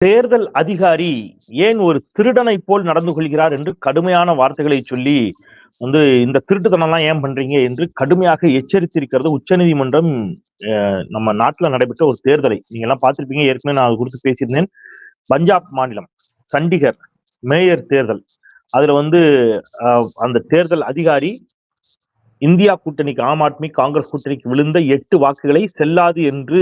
தேர்தல் அதிகாரி ஏன் ஒரு திருடனை போல் நடந்து கொள்கிறார் என்று கடுமையான வார்த்தைகளை சொல்லி வந்து இந்த திருட்டுத்தனம்லாம் ஏன் பண்றீங்க என்று கடுமையாக எச்சரித்திருக்கிறது உச்சநீதிமன்றம் அஹ், நம்ம நாட்டுல நடைபெற்ற ஒரு தேர்தலை. நீங்க எல்லாம் பார்த்திருப்பீங்க. ஏற்கனவே நான் அது குறித்து பேசியிருந்தேன். பஞ்சாப் மாநிலம் சண்டிகர் மேயர் தேர்தல். அதுல வந்து அஹ், அந்த தேர்தல் அதிகாரி இந்தியா கூட்டணிக்கு ஆம் ஆத்மி காங்கிரஸ் கூட்டணிக்கு விழுந்த எட்டு வாக்குகளை செல்லாது என்று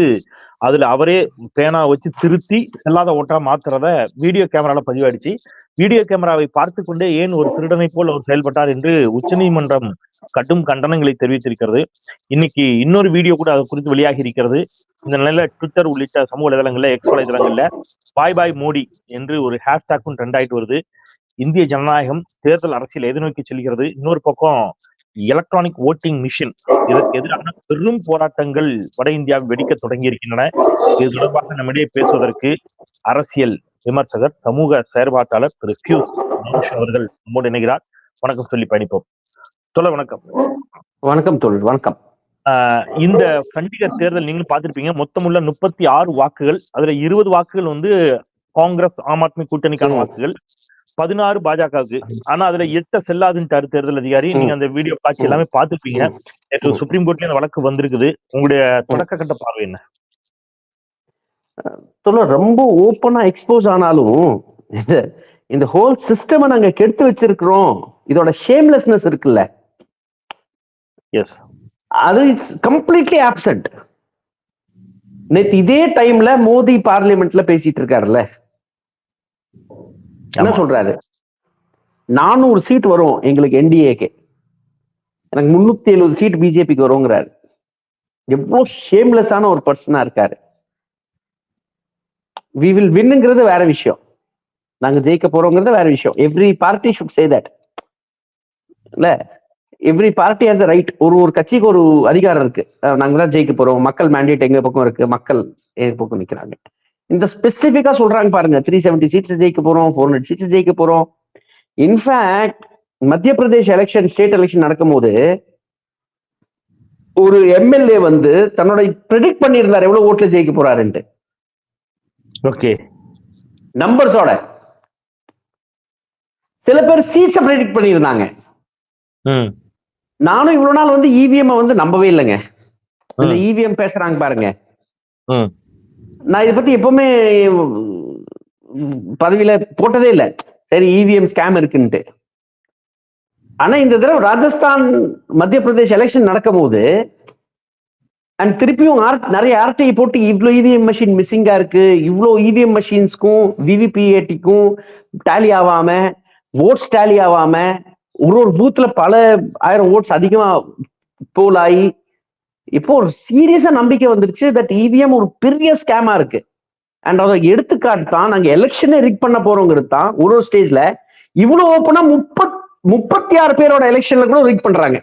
அதுல அவரே பேனா வச்சு திருத்தி செல்லாத ஓட்டா மாத்துறத வீடியோ கேமரால பதிவாயிடுச்சு. வீடியோ கேமராவை பார்த்து கொண்டே ஏன் ஒரு திருடனை போல் அவர் செயல்பட்டார் என்று உச்சநீதிமன்றம் கடும் கண்டனங்களை தெரிவித்திருக்கிறது. இன்னைக்கு இன்னொரு வீடியோ கூட அது குறித்து வெளியாகி இருக்கிறது. இந்த நிலையில ட்விட்டர் உள்ளிட்ட சமூக வலைதளங்கள்ல எக்ஸ் வலைதளங்கள்ல பாய் பாய் மோடி என்று ஒரு ஹேஷ்டாக்கும் ட்ரெண்ட் ஆயிட்டு வருது. இந்திய ஜனநாயகம் தேர்தல் அரசியல் எதிர்நோக்கி செல்கிறது? இன்னொரு பக்கம் எலக்ட்ரானிக் ஓட்டிங் மிஷின் இதற்கு எதிரான பெரும் போராட்டங்கள் வட இந்தியாவில் வெடிக்க தொடங்கி இருக்கின்றன இது தொடர்பாக நம்மிடையே பேசுவதற்கு அரசியல் விமர்சகர் சமூக செயற்பாட்டாளர் திரு பியூஸ் மனுஷ் அவர்கள் நம்மோடு இணைகிறார். வணக்கம் சொல்லி பயணிப்போம். சொல்ல வணக்கம். வணக்கம் தோழர் வணக்கம். இந்த சண்டிகர் தேர்தல் நீங்களும் பார்த்திருப்பீங்க. மொத்தமுள்ள முப்பத்தி ஆறு வாக்குகள் அதுல இருபது வாக்குகள் வந்து காங்கிரஸ் ஆம் ஆத்மி கூட்டணிக்கான. வாக்குகள். பதினாறு பாஜகவுக்கு ஆனா அதுல எட்ட செல்லாதுன்ட்டாரு தேர்தல் அதிகாரி நீங்க அந்த வீடியோ காட்சி எல்லாமே பார்த்திருப்பீங்க. நேற்று. சுப்ரீம் கோர்ட்லயும் அந்த வழக்கு வந்திருக்குது. உங்களுடைய தொடக்க கட்ட பார்வை என்ன? ரொம்ப ஓப்பனா எக்ஸ்போஸ் ஆனாலும் இந்த- ஹோல் சிஸ்டம் நாங்க கெடுத்து வச்சிருக்கிறோம். இதோட ஷேம்லெஸ்னஸ் இருக்குல்ல. எஸ் அது இட்ஸ் கம்ப்ளீட்லி ஆப்சென்ட் நேத்து இதே டைம்ல மோடி பார்லிமெண்ட்ல பேசிட்டு இருக்காருல்ல. என்ன. சொல்றாரு? நானூறு சீட் வரும் எங்களுக்கு என்டிஏக்கு எனக்கு முன்னூத்தி எழுபது சீட் பிஜேபிக்கு வருங்கிறாரு. எவ்வளவு ஷேம்லெஸ்ஸான ஒரு பர்சனா இருக்காரு. வி வில் வின்னுங்கிறது வேற விஷயம். நாங்க ஜெயிக்க போறோங்கிறது வேற விஷயம். Every party should say that இல்ல எவ்ரி பார்ட்டி ஹாஸ் ரைட் ஒரு ஒரு கட்சிக்கு ஒரு அதிகாரம் இருக்கு. நாங்க தான் ஜெயிக்க போறோம். மக்கள் மேண்டேட் எங்க பக்கம் இருக்கு? மக்கள் எங்க பக்கம் நிக்கிறாங்க. இந்த ஸ்பெசிபிக்கா சொல்றாங்க பாருங்க. த்ரீ செவன்டி சீட்ஸ் ஜெயிக்க போறோம் ஃபோர் ஹண்ட்ரட் சீட்ஸ் ஜெயிக்க போறோம். இன்ஃபேக்ட் மத்திய பிரதேஷ் எலெக்ஷன் ஸ்டேட் எலெக்ஷன் நடக்கும்போது ஒரு எம்எல்ஏ வந்து தன்னோட ப்ரெடிக்ட் பண்ணியிருந்தார் எவ்வளவு ஓட்டுல ஜெயிக்க போறாருன்ட்டு. ஓகே நம்பர்ஸோட சில பேர் சீட்ஸை ப்ரெடிக்ட் பண்ணியிருந்தாங்க. நானும் இவ்வளவு நாள் வந்து இவிஎம் வந்து நம்பவே இல்லைங்க. இந்த. இவிஎம் பேசுறாங்க பாருங்க. நான் இதை பத்தி எப்பவுமே பதவியில போட்டதே இல்லை. சரி இவிஎம் ஸ்கேம் இருக்குன்ட்டு. ஆனா இந்த தடவை ராஜஸ்தான் மத்திய பிரதேஷ் எலெக்ஷன் நடக்கும் போது அண்ட் திருப்பியும் நிறைய ஆர்டிஐ போட்டு இவ்வளோ இவிஎம் மிஷின் மிஸ்ஸிங்கா இருக்கு. இவ்வளோ இவிஎம் மிஷின்ஸ்க்கும் விவிபிஏடிக்கும் டேலி ஆகாம ஓட்ஸ் டேலி ஆகாம ஒரு ஒரு பூத்துல பல ஆயிரம் ஓட்ஸ் அதிகமா போல் ஆகி இப்போ ஒரு சீரியஸா நம்பிக்கை வந்துருச்சு தட் இவிஎம் ஒரு பெரிய ஸ்கேமா இருக்கு. அண்ட் அதை எடுத்துக்காட்டு தான் நாங்க எலெக்ஷனே ரிக் பண்ண போறோங்கிறது தான் ஒரு ஒரு ஸ்டேஜ்ல இவ்வளவு ஓப்பனா முப்பத் முப்பத்தி ஆறு பேரோட எலெக்ஷன்ல கூட ரிக் பண்றாங்க.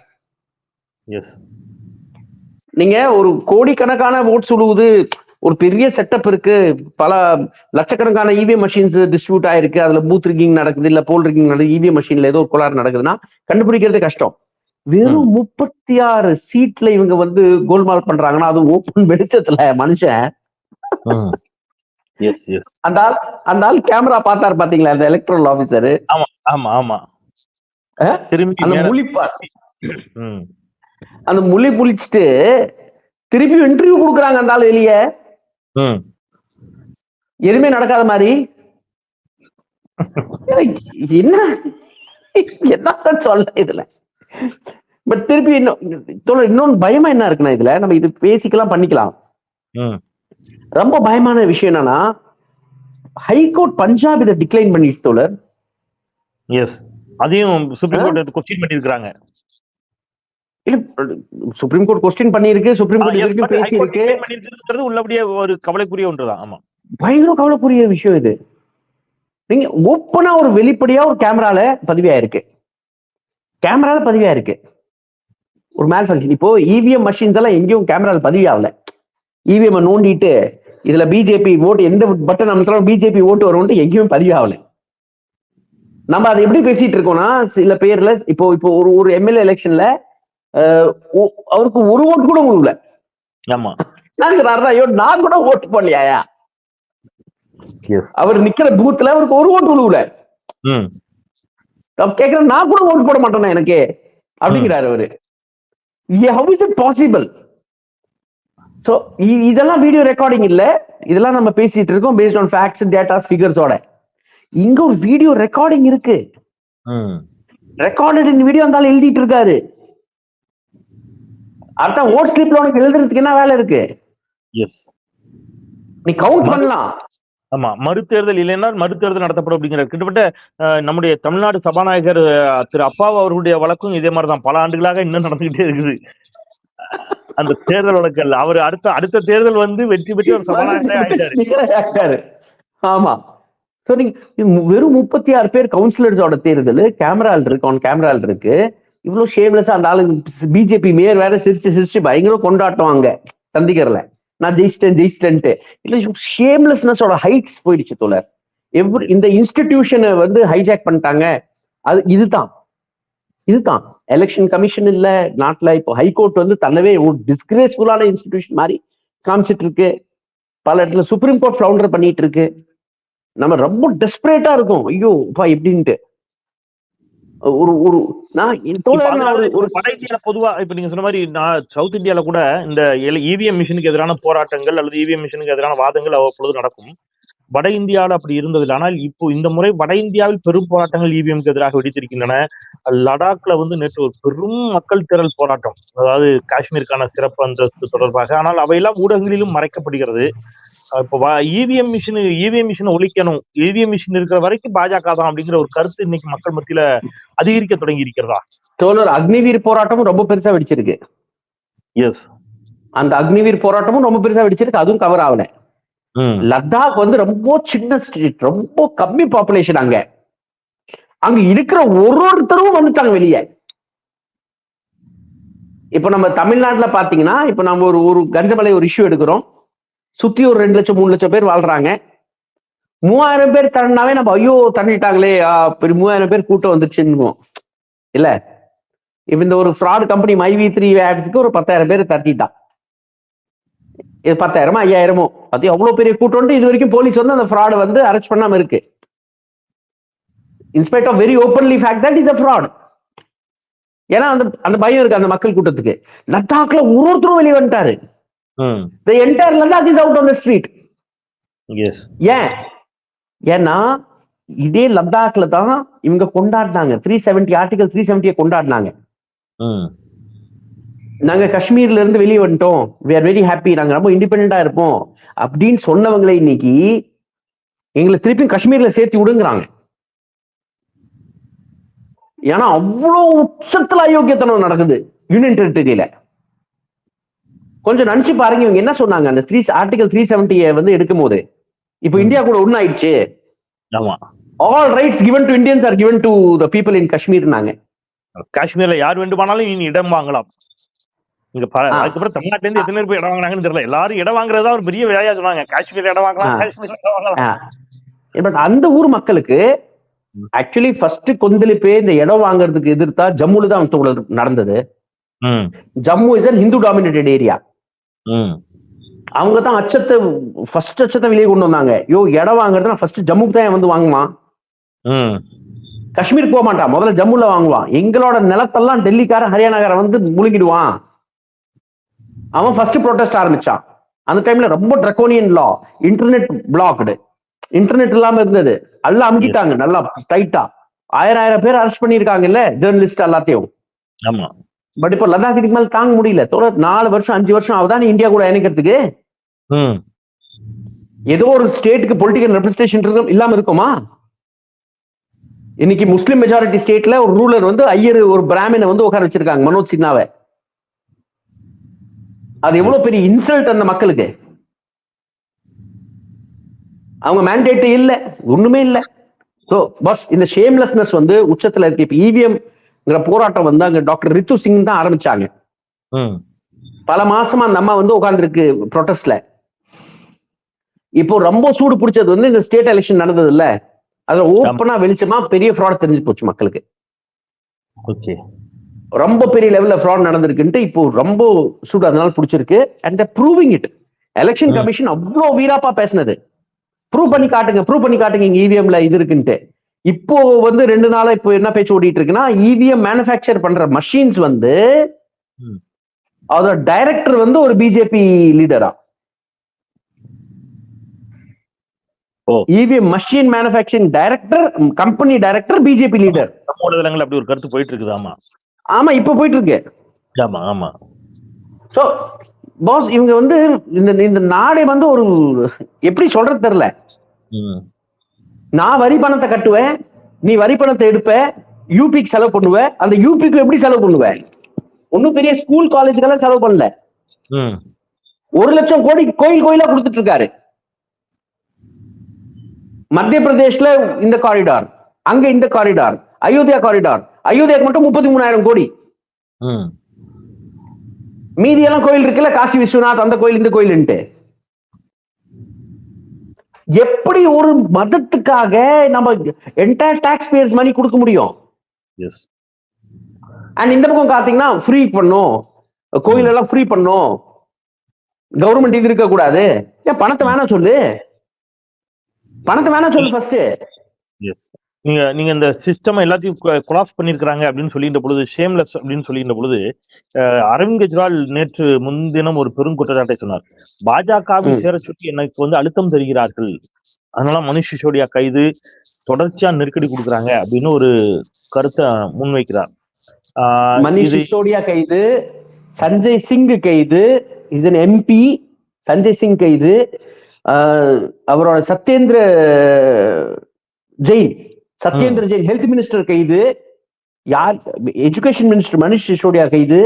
நீங்க ஒரு கோடிக்கணக்கான ஓட்ஸ் உழுவுது ஒரு பெரிய செட்டப் இருக்கு பல லட்சக்கணக்கான இவிஎம் மிஷின்ஸ் டிஸ்ட்ரிபியூட் ஆயிருக்கு அதுல பூத் ரிக்கிங் நடக்குது இல்ல போல் ரிக்கிங் நடக்குது இவிஎம் மிஷின்ல ஏதோ கோளாறு நடக்குதுன்னா கண்டுபிடிக்கிறது கஷ்டம். வெறும் முப்பத்தி ஆறு சீட்ல இவங்க வந்து கோல்மால் பண்றாங்கன்னா அது ஓப்பன் வெளிச்சத்துல மனுஷன். எஸ் எஸ் அந்த ஆள் அந்த ஆள் கேமரா பார்த்தாரு பாத்தீங்களா அந்த எலக்ட்ரல் ஆபீசர் ஆமா ஆமா ஆ? திரும்பி அந்த மேல- முழிப்பா. அந்த முழி புளிச்சுட்டு திருப்பி இன்டர்வியூ கொடுக்குறாங்க அந்த ஆள் வெளியே. எதுவுமே நடக்காத மாதிரி. என்ன? என்னத்தான் சொல்ல இதுல? பட் திருப்பி இன்னும் இன்னொன்னு பயமா என்ன இருக்குன்னா இதுல நம்ம இது பேசிக்கலாம் பண்ணிக்கலாம். ரொம்ப பயமான விஷயம் என்னன்னா ஹைகோர்ட் பஞ்சாப் இதை டிக்ளைன் பண்ணிட்டு தோழர். எஸ் அதையும் சுப்ரீம்? கோர்ட் கொஸ்டின் பண்ணிருக்காங்க இல்ல சுப்ரீம் கோர்ட் கொஸ்டின் பண்ணிருக்கு சுப்ரீம் கோர்ட் வரைக்கும் பேசியிருக்கு. உள்ளபடியே ஒரு கவலைக்குரிய ஒன்றுதான் ஆமா. பயங்கர கவலைக்குரிய விஷயம் இது. நீங்க ஓப்பனா ஒரு வெளிப்படையா ஒரு கேமரால பதிவாயிருக்கு கேமரால பதிவாயிருக்கு. ஒரு மேல் ஃபங்க்ஷன் இப்போ இவிஎம் மஷின்ஸ் எல்லாம் எங்கேயும் கேமரால பதிவாகல. இவிஎம் நோண்டிட்டு இதுல பிஜேபி ஓட்டு எந்த பட்டன் அமுத்தாலும் பிஜேபி ஓட்டு வரும்னு எங்கேயும் பதிவாகல. நம்ம அதை எப்படி பேசிட்டு இருக்கோம்னா சில பேர்ல இப்போ இப்போ ஒரு ஒரு எம்எல்ஏ எலெக்ஷன்ல அவருக்கு ஒரு ஓட்டு கூட கொடுக்கல. ஆமா. ஐயோ நான் கூட ஓட்டு பண்ணலையா அவர் நிக்கிற பூத்துல அவருக்கு ஒரு ஓட்டு விழுவுல ம் நான் கூட ஓட்டு போட மாட்டேனா எனக்கு? அப்படிங்கிறாரு அவரு. How is it possible so இதெல்லாம் வீடியோ ரெக்கார்டிங் இல்ல. இதெல்லாம் நம்ம பேசிட்டு இருக்கோம் பேஸ்ட் ஆன் ஃபேக்ட்ஸ் டேட்டாஸ் ஃபிகர்ஸோட இங்க ஒரு வீடியோ ரெக்கார்டிங் இருக்கு. ரெக்கார்டட் இந்த வீடியோ இருந்தாலும் எழுதிட்டு இருக்காரு. அதான் ஓட் ஸ்லிப்ல உனக்கு எழுதுறதுக்கு என்ன வேலை இருக்கு? எஸ் நீ கவுண்ட் பண்ணலாம். ஆமா மறுதேர்தல் இல்லைன்னா மறுதேர்தல் நடத்தப்படும் அப்படிங்கிற கிட்டத்தட்ட நம்முடைய தமிழ்நாடு சபாநாயகர் திரு அப்பாவு அவர்களுடைய வழக்கும் இதே மாதிரிதான். பல ஆண்டுகளாக இன்னும் நடந்துகிட்டே இருக்குது. அந்த தேர்தல் வழக்கல் அவர் அடுத்த அடுத்த தேர்தல் வந்து வெற்றி பெற்று ஒரு சபாநாயகரே. ஆமா. நீங்க மு- வெறும் முப்பத்தி ஆறு பேர் கவுன்சிலர்ஸோட தேர்தல் கேமரால் இருக்கு ஆன் கேமரால் இருக்கு. இவ்வளவு ஷேம்லெஸ் அந்த ஆளு பிஜேபி மேயர் வேற சிரிச்சு சிரிச்சு பயங்கர கொண்டாட்டம் அங்க சந்திகர்ல நான் ஜெயிச்சிட்டேன் ஜெயிச்சிட்டேன்ட்டு. இல்லை ஷேம்லெஸ்னஸோட ஹைட்ஸ் போயிடுச்சு தோழர் எவ்ரி இந்த இன்ஸ்டிடியூஷனை வந்து ஹைஜாக் பண்ணிட்டாங்க. அது இதுதான். இதுதான். எலெக்ஷன் கமிஷன் இல்ல நாட்டுல இப்போ ஹைகோர்ட் வந்து தன்னவே ஒரு டிஸ்கிரேஸ்ஃபுல்லான இன்ஸ்டிடியூஷன் மாதிரி காமிச்சிட்டு இருக்கு பல இடத்துல சுப்ரீம் கோர்ட் ஃபவுண்டர் பண்ணிட்டு இருக்கு நம்ம ரொம்ப டெஸ்பரேட்டா இருக்கும். ஐயோ பா எப்படின்ட்டு. ஒரு ஒரு ஒரு வட இந்தியால பொதுவா இப்ப நீங்க சொன்ன மாதிரி நான் சவுத் இந்தியால கூட இந்த இவிஎம் மிஷினுக்கு எதிரான போராட்டங்கள் அல்லது இவிஎம் மிஷினுக்கு எதிரான வாதங்கள் அவ்வப்பொழுது நடக்கும். வட இந்தியாவில் அப்படி இருந்ததில்லை. ஆனால் இப்போ இந்த முறை வட இந்தியாவில் பெரும் போராட்டங்கள் இவிஎம்க்கு எதிராக வெடித்திருக்கின்றன. லடாக்ல வந்து நேற்று ஒரு பெரும் மக்கள் திரள் போராட்டம். அதாவது காஷ்மீருக்கான சிறப்பு அந்தஸ்து தொடர்பாக. ஆனால் அவையெல்லாம் ஊடகங்களிலும் மறைக்கப்படுகிறது. இப்போ இவிஎம் மிஷின் இவிஎம் மிஷினை ஒழிக்கணும். இவிஎம் மிஷின் இருக்கிற வரைக்கும் பாஜக தான் அப்படிங்கிற ஒரு கருத்து இன்னைக்கு மக்கள் மத்தியில அதிகரிக்க தொடங்கி இருக்கிறதா? தோழர் அக்னிவீர் போராட்டமும் ரொம்ப பெருசா வெடிச்சிருக்கு. எஸ் அந்த அக்னிவீர் போராட்டமும் ரொம்ப பெருசா வெடிச்சிருக்கு. அதுவும் கவர் ஆகல. லடாக் வந்து ரொம்ப சின்ன ஸ்டேட் ரொம்ப கம்மி பாப்புலேஷன் அங்க. அங்க இருக்கிற ஒரு ஒருத்தரும் வந்துட்டாங்க வெளியே. இப்ப நம்ம தமிழ்நாட்டுல பாத்தீங்கன்னா இப்ப நம்ம ஒரு ஒரு கஞ்சமலை ஒரு இஷ்யூ எடுக்கிறோம். சுத்தி ஒரு ரெண்டு லட்சம் மூணு லட்சம் பேர் வாழ்றாங்க. மூவாயிரம் பேர் தரனாவே நம்ம ஐயோ தரணிட்டாங்களே இப்படி மூவாயிரம் பேர் கூட்டம் வந்துருச்சுன்னு இல்ல. இப்ப இந்த ஒரு ஃப்ராட் கம்பெனி மைவி த்ரீ ஆட்ஸுக்கு ஒரு பத்தாயிரம் பேர் தட்டிட்டான் இது பத்தாயிரமோ ஐயாயிரமோ? அது எவ்வளவு பெரிய கூட்டம்ட்டு இது வரைக்கும் போலீஸ் வந்து அந்த ஃப்ராடு வந்து அரெஸ்ட் பண்ணாம இருக்கு. In spite of very openly fact that is a fraud ஏன்னா அந்த அந்த பயம் இருக்கு அந்த மக்கள் கூட்டத்துக்கு. லடாக்ல ஒரு ஒருத்தரும் வெளியே வந்துட்டாரு. The entire Ladakh is out on the street ஏன்? ஏன்னா இதே லடாக்ல தான் இவங்க கொண்டாடினாங்க. த்ரீ செவன்டி ஆர்டிகல் த்ரீ செவன்டியை கொண்டாடினாங்க. நாங்க காஷ்மீர்ல இருந்து வெளியே வந்துட்டோம். வி ஆர் வெரி ஹாப்பி நாங்க ரொம்ப இண்டிபெண்டா இருப்போம். அப்படின்னு சொன்னவங்களே இன்னைக்கு எங்களை திருப்பி காஷ்மீர்ல சேர்த்து விடுங்கிறாங்க. ஏன்னா அவ்வளவு உச்சத்துல அயோக்கியத்தனம் நடக்குது. யூனியன் டெரிட்டரியில கொஞ்சம் நினைச்சு பாருங்க இவங்க என்ன சொன்னாங்க? அந்த த்ரீ ஆர்டிகல் த்ரீ செவன்டியை வந்து எடுக்கும் போது இப்போ. இந்தியா கூட ஒன்னாயிடுச்சு ஆமா. All rights given to Indians are given to the people in காஷ்மீர்னாங்க காஷ்மீர்ல யார் வேண்டுமானாலும் இனி இடம் வாங்கலாம். இங்க. அதுக்கப்புறம் தமிழ்நாட்டுல இருந்து எத்தனை பேர் இடம் வாங்கினாங்கன்னு தெரியல. எல்லாரும் இடம் வாங்குறதா ஒரு பெரிய வேலையா சொன்னாங்க. காஷ்மீர் இடம் வாங்கலாம். காஷ்மீர் இடம் வாங்கலாம். பட் அந்த ஊர் மக்களுக்கு ஆக்சுவலி ஃபர்ஸ்ட் கொந்தளிப்பே இந்த இடம் வாங்குறதுக்கு எதிர்த்தா ஜம்முல தான் நடந்தது. Jammu is an Hindu dominated area அவங்க தான் அச்சத்தை ஃபர்ஸ்ட் அச்சத்தை வெளியே கொண்டு வந்தாங்க. யோ இடம் வாங்குறது நான் ஃபர்ஸ்ட் ஜம்முக்கு தான் வந்து வாங்குவான்? ம், காஷ்மீருக்கு போக மாட்டான். முதல்ல ஜம்முல வாங்குவான். எங்களோட நிலத்தெல்லாம் டெல்லிக்காரன் ஹரியானாக்காரன் வந்து முழுங்கிடுவான் அவன் ஃபர்ஸ்ட் ப்ரொடெஸ்ட் ஆரம்பிச்சான். அந்த டைம்ல ரொம்ப draconian law internet blocked internet இல்லாம இருந்தது. எல்லாம் அமுக்கிட்டாங்க. நல்லா டைட்டா ஆயிரம் ஆயிரம் பேர் அரெஸ்ட் பண்ணிருக்காங்கல்ல ஜேர்னலிஸ்ட் எல்லாத்தையும். ஆமா. பட் இப்போ லடாக் இதுக்கு மேல தாங்க முடியல. தோழர் நாலு வருஷம் அஞ்சு வருஷம் ஆகுதா நீ இந்தியா கூட இணைக்கிறதுக்கு? ஏதோ ஒரு ஸ்டேட்டுக்கு பொலிட்டிக்கல் ரெப்ரஸன்டேஷன் இல்லாம இருக்குமா? இன்னைக்கு முஸ்லிம் மெஜாரிட்டி ஸ்டேட்ல ஒரு ரூலர் வந்து ஐயர் ஒரு பிராமினை வந்து உட்கார வச்சிருக்காங்க மனோஜ் சின்ஹாவை. அது எவ்வளவு பெரிய இன்சல்ட் அந்த மக்களுக்கு. அவங்க மேண்டேட் இல்ல ஒண்ணுமே இல்ல. சோ பஸ் இந்த ஷேம்லெஸ்னஸ் வந்து உச்சத்துல இருக்கு. இப்ப இவிஎம்ங்கிற போராட்டம் வந்து அங்க டாக்டர் ரித்து சிங் தான் ஆரம்பிச்சாங்க. பல மாசமா அந்த அம்மா வந்து உட்கார்ந்துருக்கு ப்ரொட்டஸ்ட்ல இப்போ ரொம்ப சூடு பிடிச்சது வந்து இந்த ஸ்டேட் எலெக்ஷன் நடந்தது இல்ல அதுல ஓப்பனா வெளிச்சமா பெரிய ஃப்ராட் தெரிஞ்சு போச்சு மக்களுக்கு. ஓகே. ரொம்ப பெரிய லெவல்ல ஃப்ராட் நடந்திருக்குன்ட்டு இப்போ ரொம்ப சூடு அதனால பிடிச்சிருக்கு. And proving it election. Commission அவ்வளோ வீராப்பா பேசினது. ப்ரூவ் பண்ணி காட்டுங்க ப்ரூவ் பண்ணி காட்டுங்க இங்க இவிஎம்ல இது இருக்குன்ட்டு. இப்போ வந்து ரெண்டு நாளா இப்போ என்ன பேச்சு ஓடிட்டு இருக்குன்னா இவிஎம் மேனுஃபேக்சர் பண்ற மஷின்ஸ் வந்து. அதோட டைரக்டர் வந்து ஒரு பிஜேபி லீடரா ஓ. EVM machine manufacturing director company director BJP leader ஊடகங்கள் அப்படி ஒரு கருத்து போயிட்டு இருக்குது ஆமா. ஆமா இப்ப போயிட்டு இருக்கு. ஆமா ஆமா. சோ பாஸ் இவங்க வந்து இந்த இந்த நாடே வந்து ஒரு எப்படி சொல்றது தெரியல. நான் வரி பணத்தை கட்டுவேன் நீ வரி பணத்தை எடுப்ப யூபிக்கு செலவு பண்ணுவ. அந்த யூபிக்கு எப்படி செலவு பண்ணுவ? ஒன்னும் பெரிய ஸ்கூல் காலேஜுக்கெல்லாம் செலவு பண்ணல. ஒரு லட்சம் கோடி கோயில் கோயிலா கொடுத்துட்டு இருக்காரு மத்திய பிரதேஷ்ல இந்த காரிடார் அங்க இந்த காரிடார் அயோத்தியா காரிடார் அயோத்தியாக்கு மட்டும் முப்பத்தி மூணாயிரம் கோடி. மீதி எல்லாம் கோயில் இருக்குல்ல காசி விஸ்வநாத் அந்த கோயில் இந்த கோயில்ன்ட்டு. எப்படி ஒரு மதத்துக்காக நம்ம என்டையர் டாக்ஸ் பேயர்ஸ் மணி கொடுக்க முடியும்? எஸ் அண்ட் இந்த பக்கம் பாத்தீங்கன்னா ஃப்ரீ பண்ணும். கோயில் எல்லாம் ஃப்ரீ பண்ணும். கவர்மெண்ட் இது இருக்க கூடாது ஏன் பணத்தை வேணாம் சொல்லு. பணத்தை வேணாம் சொல்லு ஃபர்ஸ்ட் எஸ் நீங்க நீங்க இந்த சிஸ்டம் எல்லாத்தையும் கொலாப்ஸ் பண்ணிருக்காங்க அப்படின்னு சொல்லின்ற பொழுது ஷேம்லெஸ் அப்படின்னு சொல்லின்ற பொழுது அரவிந்த் கெஜ்ரிவால் நேற்று முன்தினம் ஒரு பெரும் குற்றச்சாட்டை சொன்னார். பாஜகவில் ம். சேர சொல்லி எனக்கு வந்து அழுத்தம் தருகிறார்கள். அதனால மனுஷ் சிசோடியா கைது தொடர்ச்சியா நெருக்கடி கொடுக்குறாங்க அப்படின்னு ஒரு கருத்தை முன்வைக்கிறார். இது சிசோடியா கைது சஞ்சய் சிங் கைது is an MP Sanjay Singh கைது அவரோட சத்யேந்திர ஜெயின் சத்யேந்திர ஜெயின் ஹெல்த் மினிஸ்டர் கைது யார் எஜுகேஷன் மினிஸ்டர் மணிஷ் சிசோடியா கைது.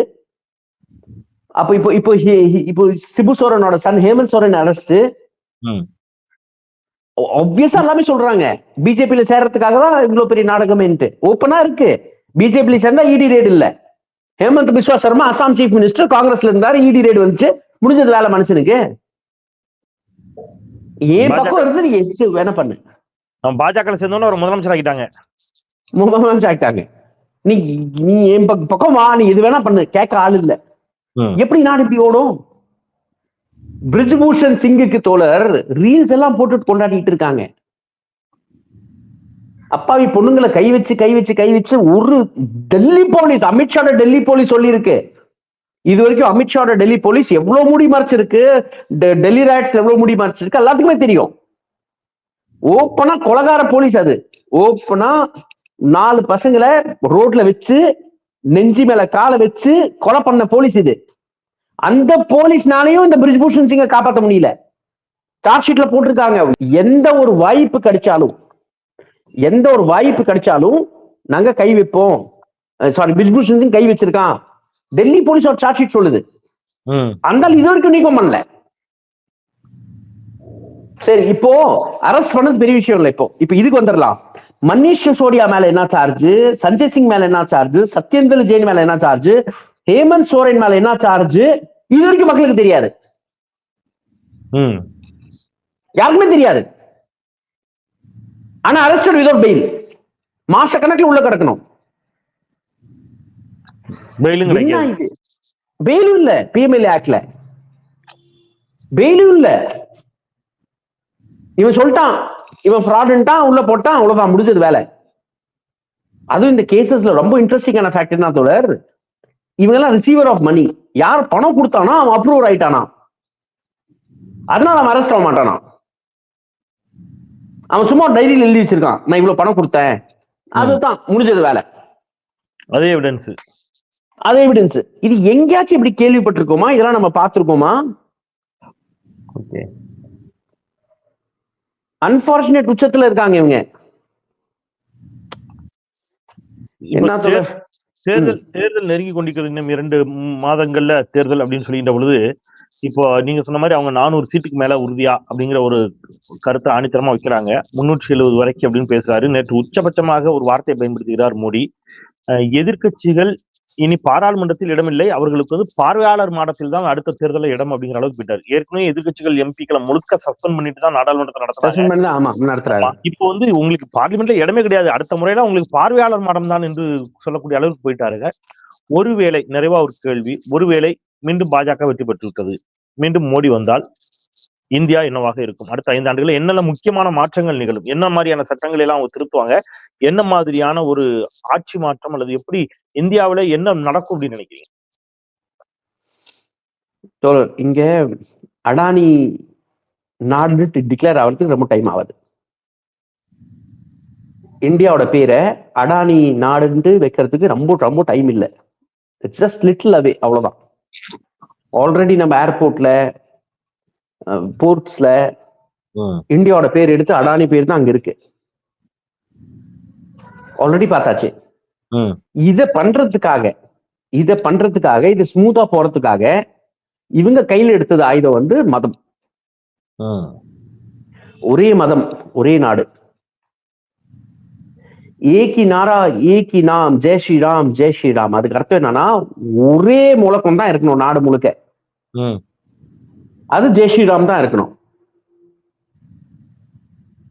அப்ப இப்போ இப்போ இப்போ சிபு சோரனோட சன் ஹேமந்த் சோரன் அரெஸ்ட். ஆப்வியஸா எல்லாமே சொல்றாங்க. பிஜேபியில சேர்றதுக்காக தான் இவ்வளவு பெரிய நாடகமேன்ட்டு. ஓப்பனா இருக்கு. பிஜேபியில சேர்ந்தா இடி ரேட் இல்ல. ஹேமந்த் பிஸ்வா சர்மா அசாம் சீஃப் மினிஸ்டர் காங்கிரஸ்ல இருந்தாரு இடி ரேட் வந்துச்சு. முடிஞ்சது வேலை மனுஷனுக்கு. ஏன் பக்கம் இருந்து நீ எச்சு வேணா பண்ணு. நம்ம பாஜக சேர்ந்தோன்னு ஒரு முதலமைச்சர் ஆகிட்டாங்க முதலமைச்சர் ஆயிட்டாங்க நீ நீ என் பக்க- பக்கம் வா நீ எது வேணா பண்ணு. கேட்க ஆள் இல்ல. எப்படி நாடு இப்படி ஓடும்? பிரிஜ்பூஷன் சிங்குக்கு தோழர் ரீல்ஸ் எல்லாம் போட்டுட்டு கொண்டாடிட்டு இருக்காங்க. அப்பாவி பொண்ணுங்களை கை வச்சு கை வச்சு கை வச்சு ஒரு டெல்லி போலீஸ் அமித்ஷாட டெல்லி போலீஸ் சொல்லியிருக்கு. இது வரைக்கும் அமித்ஷாட டெல்லி போலீஸ் எவ்வளவு முடி மறைச்சிருக்கு? டெல்லி ரேட்ஸ் எவ்வளவு முடி மறைச்சிருக்கு? எல்லாத்துக்குமே தெரியும். ஓப்பனா கொலகார போலீஸ் அது. ஓப்பனா நாலு பசங்களை ரோட்ல வச்சு நெஞ்சி மேல காலை வச்சு கொலை பண்ண போலீஸ் இது. அந்த போலீஸ்னாலையும் இந்த பிரிஜ்பூஷன் சிங்கை காப்பாற்ற முடியல. சார்ஜ் ஷீட்ல போட்டிருக்காங்க. எந்த ஒரு வாய்ப்பு கிடைச்சாலும் எந்த ஒரு வாய்ப்பு கிடைச்சாலும் நாங்க கை வைப்போம். சாரி பிரிஜ்பூஷன் சிங் கை வச்சிருக்கான். டெல்லி போலீஸ் ஒரு சார்ஜ் ஷீட் சொல்லுது. அந்த இது வரைக்கும் நீக்கம் பண்ணல. சரி இப்போ அரெஸ்ட் பண்ணது பெரிய விஷயம் இல்ல இப்போ. இப்போ இதுக்கு வந்துடலாம். மनीष சிசோடியா மேல என்ன சார்ஜ் சஞ்சய் சிங் மேல என்ன சார்ஜ் சத்யேந்திர ஜெயின் மேல என்ன சார்ஜ் ஹேமந்த் சோரன் மேல என்ன சார்ஜ் இது வரைக்கும் மக்களுக்கு தெரியாது. யாருக்குமே தெரியாது. ஆனா அரெஸ்டட் விதவுட் பெயில் மாச கணக்குல உள்ள கிடக்கணும். பெயிலும் இல்ல. பிஎம்எல்ஏ ஆக்ட்ல பெயிலும் இல்ல. இவன் சொல்லிட்டான். இவன் ஃப்ராடுன்ட்டான் உள்ள போட்டான் அவ்வளவுதான் முடிஞ்சது வேலை. அதுவும் இந்த கேசஸ்ல ரொம்ப இன்ட்ரெஸ்டிங்கான ஃபேக்ட் என்ன தோழர்? இவங்க எல்லாம் ரிசீவர் ஆஃப் மணி யார் பணம் கொடுத்தானோ அவன் அப்ரூவர் ஆயிட்டானா? அதனால அவன் அரெஸ்ட் ஆக மாட்டானா? அவன் சும்மா டைரியில் எழுதி வச்சிருக்கான். நான் இவ்வளவு பணம் கொடுத்தேன். அதுதான் முடிஞ்சது வேலை. அதே எவிடன்ஸ் அது எவிடன்ஸ் இது எங்கேயாச்சும் இப்படி கேள்விப்பட்டிருக்கோமா? இதெல்லாம் நம்ம பார்த்திருக்கோமா? ஓகே அன்பார்ச்சுனேட் உச்சத்துல இருக்காங்க இவங்க. என்ன தேர்தல் தேர்தல் நெருங்கி கொண்டிருக்கிறது இன்னும் இரண்டு மாதங்கள்ல தேர்தல் அப்படின்னு சொல்லின்ற பொழுது இப்போ நீங்க சொன்ன மாதிரி அவங்க நானூறு சீட்டுக்கு மேல உறுதியா அப்படிங்கிற ஒரு கருத்தை ஆணித்தரமா வைக்கிறாங்க. முன்னூற்றி எழுபது வரைக்கும் அப்படின்னு பேசுறாரு. நேற்று உச்சபட்சமாக ஒரு வார்த்தையை பயன்படுத்துகிறார் மோடி. அஹ் எதிர்க்கட்சிகள் இனி பாராளுமன்றத்தில் இடமில்லை. அவர்களுக்கு வந்து பார்வையாளர் மாடத்தில் தான் அடுத்த தேர்தலில் இடம் அப்படிங்கிற அளவுக்கு போயிட்டார் ஏற்கனவே எதிர்க்கட்சிகள் எம்பிக்களை முழுக்க சஸ்பெண்ட் பண்ணிட்டு தான் நாடாளுமன்றத்தை நடத்துறாங்க. இப்போ வந்து உங்களுக்கு பார்லிமெண்ட்ல இடமே கிடையாது. அடுத்த முறையில உங்களுக்கு பார்வையாளர் மடம் தான் என்று சொல்லக்கூடிய அளவுக்கு போயிட்டாருங்க. ஒருவேளை நிறைவா ஒரு கேள்வி. ஒருவேளை மீண்டும் பாஜக வெற்றி பெற்று விட்டது மீண்டும் மோடி வந்தால் இந்தியா என்னவாக இருக்கும்? அடுத்த ஐந்து ஆண்டுகளில் என்னென்ன முக்கியமான மாற்றங்கள் நிகழும்? என்ன மாதிரியான சட்டங்களை எல்லாம் அவங்க திருத்துவாங்க? என்ன மாதிரியான ஒரு ஆட்சி மாற்றம் அல்லது எப்படி இந்தியாவுல என்ன நடக்கும் அப்படின்னு நினைக்கிறீங்க? தோழர் இங்க அடானி நாடு டிக்ளேர் ஆகிறதுக்கு ரொம்ப டைம் ஆகுது இந்தியாவோட பேரை அடானி நாடுன்ட்டு வைக்கிறதுக்கு ரொம்ப ரொம்ப டைம் இல்லை. இட்ஸ் ஜஸ்ட் லிட்டில் அவே அவ்வளவுதான். ஆல்ரெடி நம்ம ஏர்போர்ட்ல போர்ட்ஸ்ல இந்தியாவோட பேர் எடுத்து அடானி பேர் தான் அங்க இருக்கு. ஆல்ரெடி பார்த்தாச்சு. இத பண்றதுக்காக இத பண்றதுக்காக இது ஸ்மூத்தா போறதுக்காக இவங்க கையில எடுத்தது ஆயுதம் வந்து மதம். ஒரே மதம் ஒரே நாடு ஏகி நாரா ஏகி நாம் ஜெய் ஸ்ரீராம் ஜெய் ஸ்ரீராம் அதுக்கு அர்த்தம் என்னன்னா ஒரே முழக்கம் தான் இருக்கணும் நாடு முழுக்க. அது ஜெய் ஸ்ரீராம் தான் இருக்கணும்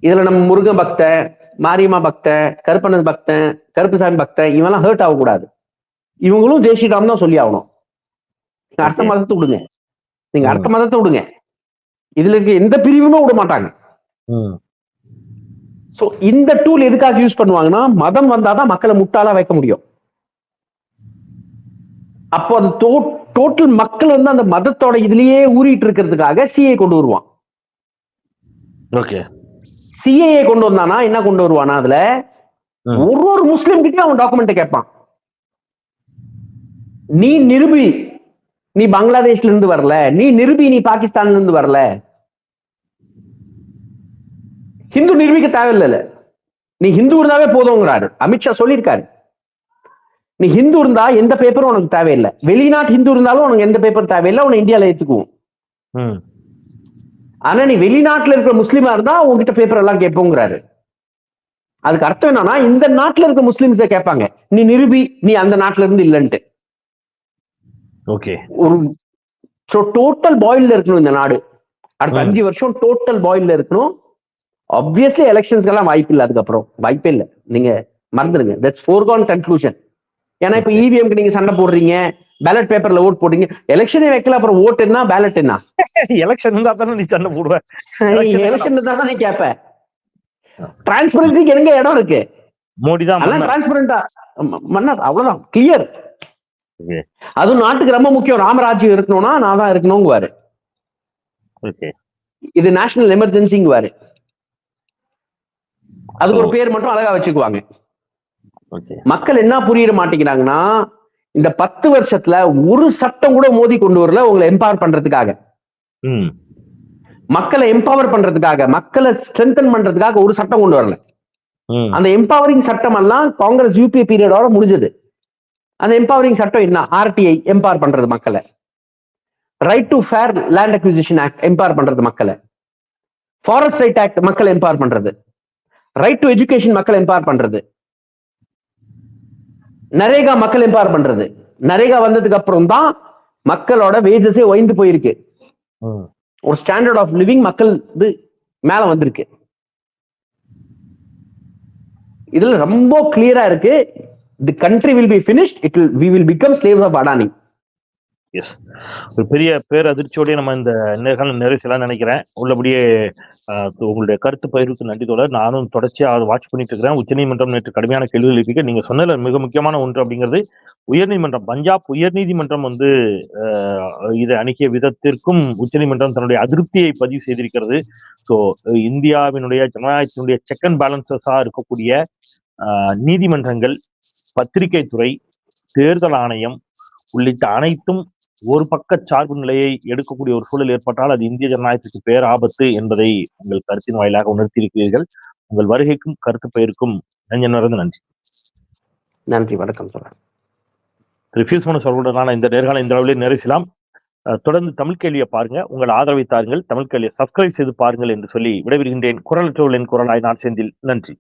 இதுல நம்ம முருகன் பக்தன் மாரியம்மா பக்தன் கருப்பண்ணன் பக்தன் கருப்புசாமி பக்தன் இவெல்லாம் ஹர்ட் ஆகக்கூடாது. இவங்களும் ஜெய் ஸ்ரீராம் தான் சொல்லி ஆகணும். அடுத்த. மதத்தை விடுங்க. நீங்க. அடுத்த மதத்தை விடுங்க. இதுல இருக்க எந்த பிரிவுமே விட மாட்டாங்க. சோ இந்த டூல் எதுக்காக யூஸ் பண்ணுவாங்கன்னா மதம் வந்தாதான் மக்களை முட்டாளா வைக்க முடியும். அப்போ அது டோட்டல் மக்கள் வந்து அந்த மதத்தோட இதுலயே ஊறிட்டு இருக்கிறதுக்காக சிஏ கொண்டு வருவான். ஓகே சிஏஏ கொண்டு வந்தானா? என்ன கொண்டு வருவானா அதுல. ஒரு ஒரு முஸ்லிம் கிட்டயும் அவன் டாக்குமெண்ட் கேட்பான். நீ நிருபி நீ பங்களாதேஷ்ல இருந்து வரல. நீ நிருபி நீ பாகிஸ்தான்ல இருந்து வரல. ஹிந்து நிரூபிக்க தேவையில்ல நீ ஹிந்து இருந்தாவே போதுங்கிறாரு. அமித்ஷா சொல்லியிருக்காரு. நீ ஹிந்து இருந்தா எந்த பேப்பரும் உனக்கு தேவையில்லை. வெளிநாட்டு ஹிந்து இருந்தாலும் உனக்கு எந்த பேப்பர் தேவையில்லை. உன்னை இந்தியால ஏத்துக்குவோம். ஆனா நீ வெளிநாட்டுல இருக்கிற முஸ்லீமா இருந்தா உங்ககிட்ட பேப்பர் எல்லாம் கேட்போங்கிறாரு. அதுக்கு அர்த்தம் என்னன்னா இந்த நாட்டுல இருக்க முஸ்லிம்ஸ கேட்பாங்க. நீ நிரூபி நீ அந்த நாட்டுல இருந்து இல்லன்ட்டு. ஓகே. ஒரு டோட்டல் பாயில்ல இருக்கணும் இந்த நாடு. அடுத்த. அஞ்சு வருஷம் டோட்டல் பாயில்ல இருக்கணும். ஆப்வியஸ்லி எலெக்ஷன்ஸ்க்கெல்லாம் வாய்ப்பு இல்லை அதுக்கப்புறம். வாய்ப்பே இல்லை. நீங்க மறந்துடுங்க. தட்ஸ் ஃபோர்கான் கன்க்ளூஷன் ஏன்னா இப்ப இவிஎம்க்கு நீங்க சண்டை போடுறீங்க. பேலட் பேப்பர்ல ஓட் போடுறீங்க எலெக்ஷனே வைக்கல அப்புறம் ஓட் என்ன பேலட் என்ன எலெக்ஷன் இருந்தா தானே நீ சண்டை போடுவ. Election எலெக்ஷன் தான் நீ கேப்ப. டிரான்ஸ்பரன்சிக்கு எங்க இடம் இருக்கு? மோடி தான். டிரான்ஸ்பரண்டா மன்னர். அவ்வளவுதான். கிளியர். அதுவும் நாட்டுக்கு ரொம்ப முக்கியம். ராமராஜ்யம் இருக்கணும்னா நான் தான் இருக்கணுங்குவாரு. இது நேஷனல் எமர்ஜென்சிங்குவாரு அதுக்கு ஒரு பேர் மட்டும் அழகா வச்சுக்குவாங்க. மக்கள் என்ன புரியிட மாட்டேங்கிறாங்கன்னா இந்த பத்து வருஷத்துல ஒரு சட்டம் கூட மோதி கொண்டு வரல உங்களை எம்பவர் பண்றதுக்காக. மக்களை எம்பவர் பண்றதுக்காக மக்களை ஸ்ட்ரென்தன் பண்றதுக்காக ஒரு சட்டம் கொண்டு வரல. அந்த எம்பவரிங் சட்டம் எல்லாம் காங்கிரஸ் யூபிஏ பீரியடோட முடிஞ்சது. அந்த எம்பவரிங் சட்டம் என்ன? ஆர்டிஐ எம்பவர் பண்றது மக்களை. Right to fair land acquisition act empower பண்றது மக்களை. ஃபாரஸ்ட் ரைட் ஆக்ட் மக்களை எம்பவர் பண்றது. ரைட் டு எஜுகேஷன் மக்களை எம்பவர் பண்றது. நரேகா மக்கள் எம்பவர் பண்றது. நரேகா வந்ததுக்கு அப்புறம் தான் மக்களோட வேஜஸே ஒய்ந்து போயிருக்கு. ஒரு ஸ்டாண்டர்ட் ஆஃப் லிவிங் மக்கள் இது மேல வந்திருக்கு. இதுல ரொம்ப கிளியரா இருக்கு. The country will be finished இட் will we will become slaves of Adani S ஒரு பெரிய பேர் அதிர்ச்சியோடய நம்ம இந்த நேர்காணல் நிறைவு நினைக்கிறேன். உள்ளபடியே உங்களுடைய கருத்து பகிர்வுக்கு நன்றி தோழர். நானும் தொடர்ச்சியாக அதை வாட்ச் பண்ணிட்டு இருக்கிறேன் உச்சநீதிமன்றம் நேற்று கடுமையான கேள்விகள் எழுப்பிக்க நீங்க சொன்னதில் மிக முக்கியமான ஒன்று அப்படிங்கிறது உயர்நீதிமன்றம் பஞ்சாப் உயர்நீதிமன்றம் வந்து இதை அணுகிய விதத்திற்கும் உச்சநீதிமன்றம் தன்னுடைய அதிருப்தியை பதிவு செய்திருக்கிறது. ஸோ இந்தியாவினுடைய ஜனநாயகத்தினுடைய செக் அண்ட் பேலன்சஸா இருக்கக்கூடிய நீதிமன்றங்கள் பத்திரிகை துறை தேர்தல் ஆணையம் உள்ளிட்ட அனைத்தும் ஒரு பக்க சார்பு நிலையை எடுக்கக்கூடிய ஒரு சூழல் ஏற்பட்டால் அது இந்திய ஜனநாயகத்துக்கு பேர் ஆபத்து என்பதை உங்கள் கருத்தின் வாயிலாக உணர்த்தியிருக்கிறீர்கள். உங்கள் வருகைக்கும் கருத்து பயிருக்கும் நெஞ்சனர்ந்து நன்றி நன்றி. வணக்கம் சொல்றேன் திரு பியூஸ்மனு சொல்வதனால இந்த நேர்காணல் இந்த அளவிலே நிறைசலாம் தொடர்ந்து தமிழ் கேள்வியை பாருங்க. உங்கள் ஆதரவை தாருங்கள். தமிழ் கேள்வியை சப்ஸ்கிரைப் செய்து பாருங்கள் என்று சொல்லி விடைபெறுகின்றேன். குரலற்றவர்களின் குரலாய் நான் செந்தில். நன்றி.